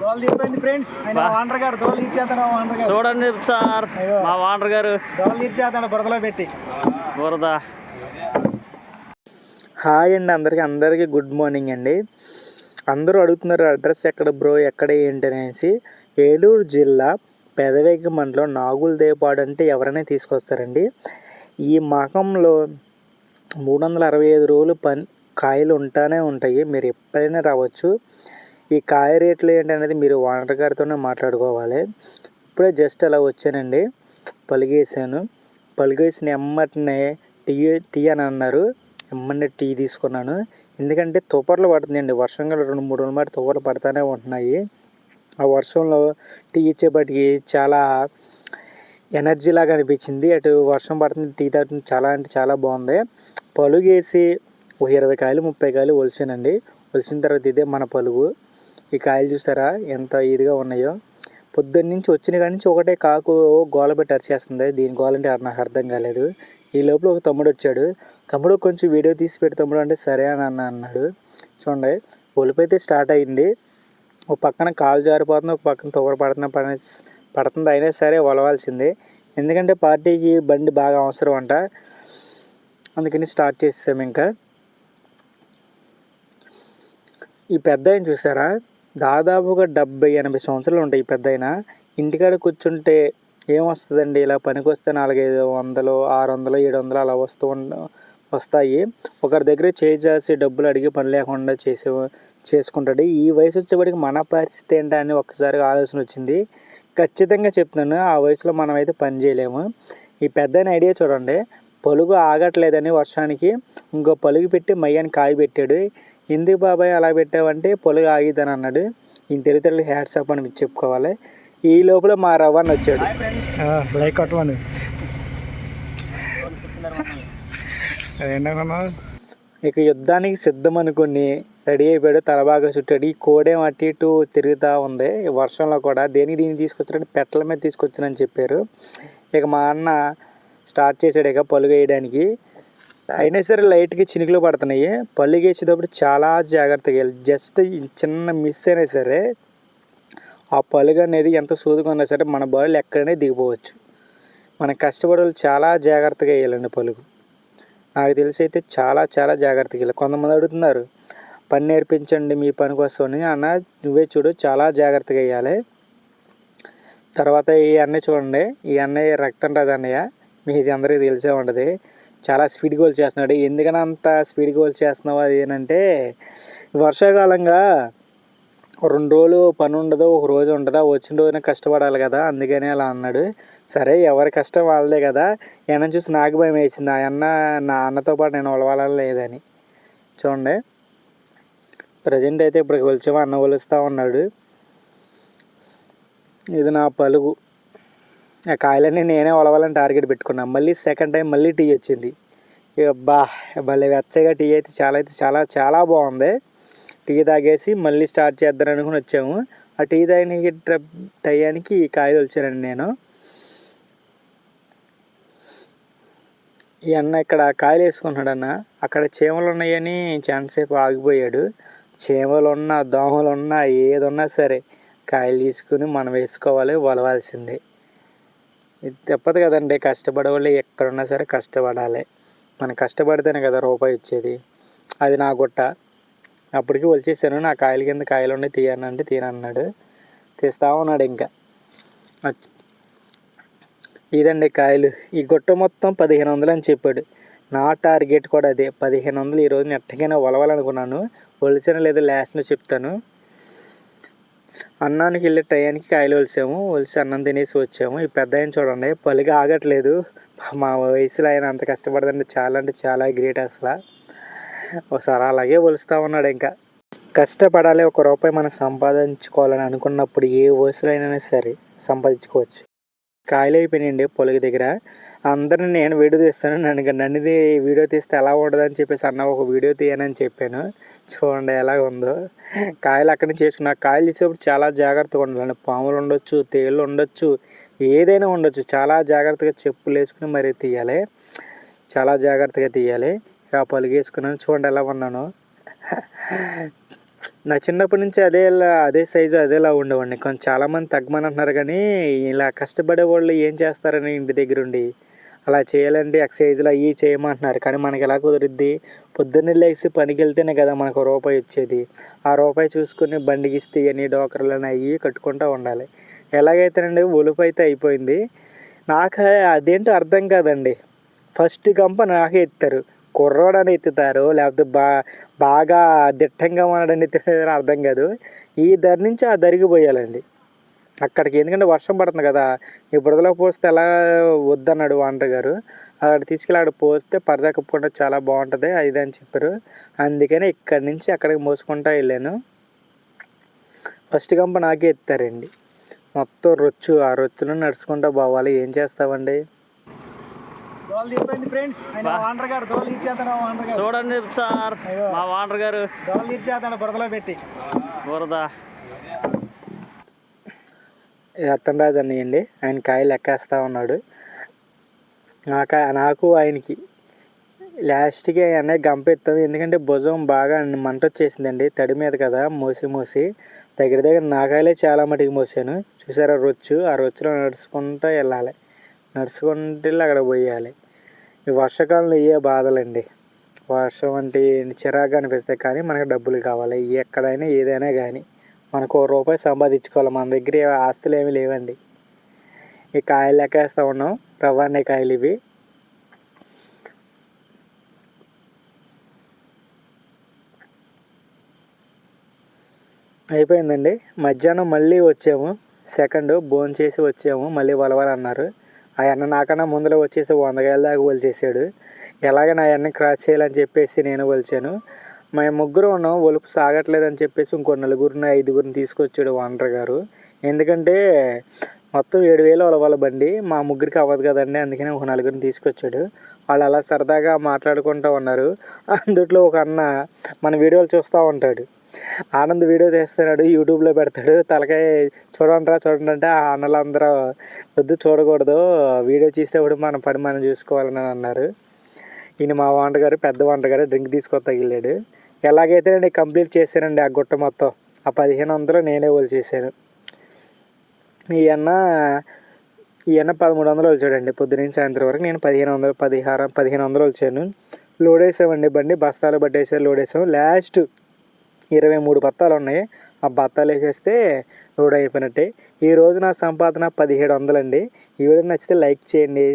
దోలు తిప్పండి ఫ్రెండ్స్. ఆయన బా. వాండర్ గారు దోలు తీర్చేస్తాడు వాండర్ గారు. చూడండి సార్. మా వాండర్ గారు. దోలు తీర్చేస్తాడు బురదలో పెట్టి. బురద. హాయ్ అండి అందరికీ అందరికీ గుడ్ మార్నింగ్ అండి. అందరూ అడుగుతున్నారు అడ్రస్ ఎక్కడ బ్రో ఎక్కడ ఏంటి అనేసి. ఏలూరు జిల్లా పెదవేగ మండలం నాగులదేపాడు అంటే ఎవరైనా తీసుకొస్తారండి. ఈ మకంలో మూడు వందల అరవై ఐదు రోజులు పని కాయలు ఉంటానే ఉంటాయి. మీరు ఎప్పుడైనా రావచ్చు. ఈ కాయ రేట్లు ఏంటనేది మీరు ఓనర్ గారితోనే మాట్లాడుకోవాలి. ఇప్పుడే జస్ట్ అలా వచ్చానండి. పలిగేసాను పలిగేసిన ఎమ్మటినే టీ టీ అని అన్నారు. ఎమ్మటినే టీ తీసుకున్నాను. ఎందుకంటే తుపర్లు పడుతుందండి. వర్షం కూడా రెండు మూడు రోజుల మాట తుపర్లు పడతానే ఉంటున్నాయి. ఆ వర్షంలో టీ ఇచ్చేపటికి చాలా ఎనర్జీ లాగా అనిపించింది. అటు వర్షం పడుతుంది టీ తాగుతుంది. చాలా అంటే చాలా బాగుంది. పలుగేసి ఒక ఇరవై కాయలు ముప్పై కాయలు ఒలిచానండి. ఒలిసిన తర్వాత ఇదే మన పలుగు. ఈ కాయలు చూసారా? ఎంత ఇదిగా ఉన్నాయో. పొద్దున్న నుంచి వచ్చిన కాడి నుంచి ఒకటే కాకు గోల పెట్టి అరిచేస్తుంది. దీని గోలంటే నాకు అర్థం కాలేదు. ఈ లోపల ఒక తమ్ముడు వచ్చాడు. తమ్ముడు కొంచెం వీడియో తీసి పెట్టి తమ్ముడు అంటే సరే అని అన్న అన్నాడు. చూడండి ఒలిపు అయితే స్టార్ట్ అయింది. ఒక పక్కన కాలు జారిపోతుంది ఒక పక్కన తొగర పడుతున్న పని పడుతుంది. అయినా సరే ఒలవాల్సిందే. ఎందుకంటే పార్టీకి బండి బాగా అవసరం అంట. అందుకని స్టార్ట్ చేసాము ఇంకా. ఈ పెద్ద ఆయన చూసారా? దాదాపుగా డెబ్బై ఎనభై సంవత్సరాలు ఉంటాయి ఈ పెద్ద ఆయన ఇంటికాడ కూర్చుంటే ఏమొస్తుందండి? ఇలా పనికి వస్తే నాలుగైదు వందలు ఆరు వందలు ఏడు వందలు అలా వస్తూ వస్తాయి. ఒకరి దగ్గర చేయి చేసి డబ్బులు అడిగి పని లేకుండా చేసే చేసుకుంటాడు. ఈ వయసు వచ్చేప్పటికి మన పరిస్థితి ఏంటా అని ఒక్కసారిగా ఆలోచన వచ్చింది. ఖచ్చితంగా చెప్తున్నాను ఆ వయసులో మనం అయితే పని చేయలేము. ఈ పెద్ద ఐడియా చూడండి. పలుగు ఆగట్లేదని వర్షానికి ఇంకో పలుగు పెట్టి మయ్యాన్ని కాయ పెట్టాడు ఎందుకు బాబాయ్ అలా పెట్టావంటే పొలుగు ఆగిద్దని అన్నాడు. ఈయన తెలితలు హ్యాట్సాప్ అని చెప్పుకోవాలి. ఈ లోపల మా రవాణా వచ్చాడు. లైక్ ఇక యుద్ధానికి సిద్ధం అనుకుని రెడీ అయిపోయాడు. తలబాగా చుట్టాడు. ఈ కోడేం అటు ఇటు తిరుగుతూ ఉంది. వర్షంలో కూడా దేనికి దీన్ని తీసుకొచ్చాడంటే పెట్టల మీద తీసుకొచ్చానని చెప్పారు. ఇక మా అన్న స్టార్ట్ చేశాడు ఇక పలుగు వేయడానికి. అయినా సరే లైట్గా చినుకులు పడుతున్నాయి. పళ్ళు వేసేటప్పుడు చాలా జాగ్రత్తగా వెళ్ళి జస్ట్ చిన్న మిస్ అయినా సరే ఆ పలుగు అనేది ఎంత సూదుగా ఉన్నా సరే మన బాడీలో ఎక్కడైనా దిగిపోవచ్చు. మన కష్టపడే చాలా జాగ్రత్తగా వేయాలండి పలుగు నాకు తెలిసి అయితే చాలా చాలా జాగ్రత్తగా వెళ్ళాలి కొంతమంది అడుగుతున్నారు పని నేర్పించండి మీ పని కోసం అన్న నువ్వే చూడు చాలా జాగ్రత్తగా వేయాలి తర్వాత ఈ అన్నయ్య చూడండి ఈ అన్నయ్య రక్తం రాదు అన్నయ్య మీది అందరికీ తెలిసే ఉంటుంది. చాలా స్పీడ్ గోల్ చేస్తున్నాడు. ఎందుకని అంత స్పీడ్ గోల్ చేస్తున్నావు అది ఏంటంటే వర్షాకాలంగా రెండు రోజులు పని ఉండదు ఒక రోజు ఉండదా వచ్చిన రోజున కష్టపడాలి కదా అందుకని అలా అన్నాడు. సరే ఎవరి కష్టం వాళ్ళదే కదా. ఏమన్నా చూసి నాకు భయం వేసింది. ఆ అన్న నా అన్నతో పాటు నేను ఒలవాలని లేదని. చూడండి. ప్రజెంట్ అయితే ఇప్పుడు కొలిచాము అన్న కొలుస్తూ ఉన్నాడు. ఇది నా పలుగు. ఆ కాయలన్నీ నేనే ఒలవాలని టార్గెట్ పెట్టుకున్నాను మళ్ళీ సెకండ్ టైం మళ్ళీ టీ వచ్చింది. ఇక బా భలే వెచ్చగా టీ అయితే చాలా అయితే చాలా చాలా బాగుంది. టీ తాగేసి మళ్ళీ స్టార్ట్ చేద్దాం అనుకుని వచ్చాము. ఆ టీ తాగిన టయానికి ఈ కాయలు వచ్చానండి నేను. ఈ అన్న ఇక్కడ కాయలు వేసుకున్నాడు అన్న. అక్కడ చీమలు ఉన్నాయని చాలాసేపు ఆగిపోయాడు. చీమలు ఉన్నా దోమలు ఉన్నా ఏదున్నా సరే కాయలు తీసుకుని మనం వేసుకోవాలి వలవాల్సిందే. ఇది తప్పదు కదండి. కష్టపడేవాళ్ళు ఎక్కడున్నా సరే కష్టపడాలి. మనం కష్టపడితేనే కదా రూపాయి ఇచ్చేది. అది నా గుట్ట. అప్పటికి వచ్చేసాను నా కాయల కింద కాయలు ఉండి తీయనంటే తీయనన్నాడు తీస్తా ఉన్నాడు ఇంకా. ఇదండి కాయలు. ఈ గుట్ట మొత్తం పదిహేను వందలు అని చెప్పాడు. నా టార్గెట్ కూడా అదే. పదిహేను వందలు ఈరోజు రోజు ఎట్టకైనా ఒలవాలనుకున్నాను. ఒలిచాను లేదో లాస్ట్లో చెప్తాను. అన్నానికి వెళ్ళే టయానికి కాయలు ఒలిసాము. ఒలిసి అన్నం తినేసి వచ్చాము. ఈ పెద్ద ఆయన చూడండి పలిగా ఆగట్లేదు. మా వయసులో ఆయన అంత కష్టపడదండి. చాలా అంటే చాలా గ్రేట్ అసలు. ఒకసారి అలాగే ఒలుస్తూ ఉన్నాడు ఇంకా. కష్టపడాలి ఒక రూపాయి మనం సంపాదించుకోవాలని అనుకున్నప్పుడు ఏ వయసులో అయినా సరే సంపాదించుకోవచ్చు. కాయలు అయిపోయినాయండి పొలగ దగ్గర. అందరిని నేను వీడియో తీస్తాను. నన్ను నన్నుది వీడియో తీస్తే ఎలా ఉండదని చెప్పేసి అన్న ఒక వీడియో తీయనని చెప్పాను. చూడండి ఎలా ఉందో. కాయలు అక్కడి నుంచి చేసుకున్నా కాయలు తీసేటప్పుడు చాలా జాగ్రత్తగా ఉండాలండి. పాములు ఉండొచ్చు తేళ్ళు ఉండొచ్చు ఏదైనా ఉండొచ్చు. చాలా జాగ్రత్తగా చెప్పులు వేసుకుని మరీ తీయాలి. చాలా జాగ్రత్తగా తీయాలి. ఇక పలుగేసుకున్నాను చూడండి ఎలా ఉన్నాను. నా చిన్నప్పటి నుంచి అదే అదే సైజు అదేలా ఉండేవాడిని. కొంచెం చాలామంది తగ్గమని అంటున్నారు కానీ ఇలా కష్టపడే వాళ్ళు ఏం చేస్తారని ఇంటి దగ్గర ఉండి అలా చేయాలంటే ఎక్సర్సైజ్లు అవి చేయమంటున్నారు. కానీ మనకి ఎలా కుదిరిద్ది? పొద్దున్నే లేచి పనికి వెళ్తేనే కదా మనకు రూపాయి వచ్చేది. ఆ రూపాయి చూసుకుని బండి ఇస్తే అని డోకర్లని అవి కట్టుకుంటూ ఉండాలి. ఎలాగైతేనండి ఒలుపు అయితే అయిపోయింది. నాకు అదేంటో అర్థం కాదండి. ఫస్ట్ గంప నాకే ఎత్తారు. కుర్రోడని ఎత్తుతారు లేకపోతే బా బాగా దిట్టంగా ఉన్నాడని ఎత్తుతారని అర్థం కాదు. ఈ దరి నుంచి ఆ దరికి పోయాలండి. అక్కడికి ఎందుకంటే వర్షం పడుతుంది కదా ఈ బురదలో పోస్తే ఎలా వద్దన్నాడు వాంటర్ గారు. అక్కడ తీసుకెళ్ళి అక్కడ పోస్తే పరచకపోవడం చాలా బాగుంటుంది అది అని చెప్పారు. అందుకని ఇక్కడి నుంచి అక్కడికి మోసుకుంటా వెళ్ళాను. ఫస్ట్ కంప నాకే ఎత్తారండి. మొత్తం రొచ్చు ఆ రొచ్చులో నడుచుకుంటూ పోవాలి. ఏం చేస్తామండి ఫ్రెండ్స్ ఆయన వాండర్ గారు దోలు తీర్చేద్దాం వాండర్ గారు. చూడండి సార్ మా వాండర్ గారు. దోలు బురదలో పెట్టి. బురద. రతన్ రాజు అన్నయ్య అండి ఆయన కాయలు ఎక్కేస్తా ఉన్నాడు. నాక నాకు ఆయనకి లాస్ట్కి అన్నయ్య గంపెత్తాం. ఎందుకంటే భుజం బాగా మంట వచ్చేసిందండి. తడి మీద కదా మోసి మోసి. దగ్గర దగ్గర నా కాయలే చాలా మటుకు మోసాను. చూసారా రొచ్చు? ఆ రొచ్చులో నడుచుకుంటూ వెళ్ళాలి. నడుచుకుంటూ వెళ్ళి అక్కడ పోయాలి. ఈ వర్షాకాలంలో ఇవే బాధలండి. వర్షం అంటే చిరాకు అనిపిస్తాయి కానీ మనకు డబ్బులు కావాలి. ఎక్కడైనా ఏదైనా కానీ మనకు ఓ రూపాయి సంపాదించుకోవాలి. మన దగ్గర ఆస్తులు ఏమీ లేవండి. ఈ కాయలు లెక్కేస్తూ ఉన్నాం. రవాణా కాయలు ఇవి. అయిపోయిందండి. మధ్యాహ్నం మళ్ళీ వచ్చాము. సెకండ్ భోజనం చేసి వచ్చాము. మళ్ళీ వలవాలన్నారు. ఆ అన్న నాకన్నా ముందులో వచ్చేసి వందగాయల దాకా వలిచేసాడు ఎలాగ నా అన్న క్రాస్ చేయాలని చెప్పేసి నేను వలిచాను మేము ముగ్గురు ఉన్నాం ఒలుపు సాగట్లేదని చెప్పేసి ఇంకో నలుగురిని ఐదుగురిని తీసుకొచ్చాడు ఓనర్ గారు. ఎందుకంటే మొత్తం ఏడు వేలు ఒలవాల బండి మా ముగ్గురికి అవ్వదు కదండి అందుకని ఒక నలుగురిని తీసుకొచ్చాడు. వాళ్ళు అలా సరదాగా మాట్లాడుకుంటూ ఉన్నారు. అందుట్లో ఒక అన్న మన వీడియోలు చూస్తూ ఉంటాడు. ఆనంద్ వీడియో తీస్తున్నాడు యూట్యూబ్లో పెడతాడు. తలకాయ చూడండిరా చూడండి అంటే ఆ అన్నలందరూ వద్దు చూడకూడదు. వీడియో చేసేప్పుడు మన పని మనం చూసుకోవాలని అన్నారు. ఈయన మా వంటగారు పెద్ద వంటగారు డ్రింక్ తీసుకొని తగిలాడు ఎలాగైతే నేను కంప్లీట్ చేశానండి ఆ గుట్ట మొత్తం. ఆ పదిహేను వందలు నేనే వాళ్ళు చేశాను ఈ అన్న ఈ అన్న పదమూడు వందలు వచ్చాడండి పొద్దున్న సాయంత్రం వరకు నేను పదిహేను వందలు పదిహారు పదిహేను వందలు వచ్చాను లోడ్ వేసామండి బండి బస్తాలు పట్టేసారు లోడ్ వేసాము. లాస్ట్ ఇరవై మూడు బత్తాలు ఉన్నాయి. ఆ బత్తాలు వేసేస్తే లోడ్ అయిపోయినట్టే. ఈరోజు నా సంపాదన పదిహేడు వందలండి. ఈ వీడియో నచ్చితే లైక్ చేయండి.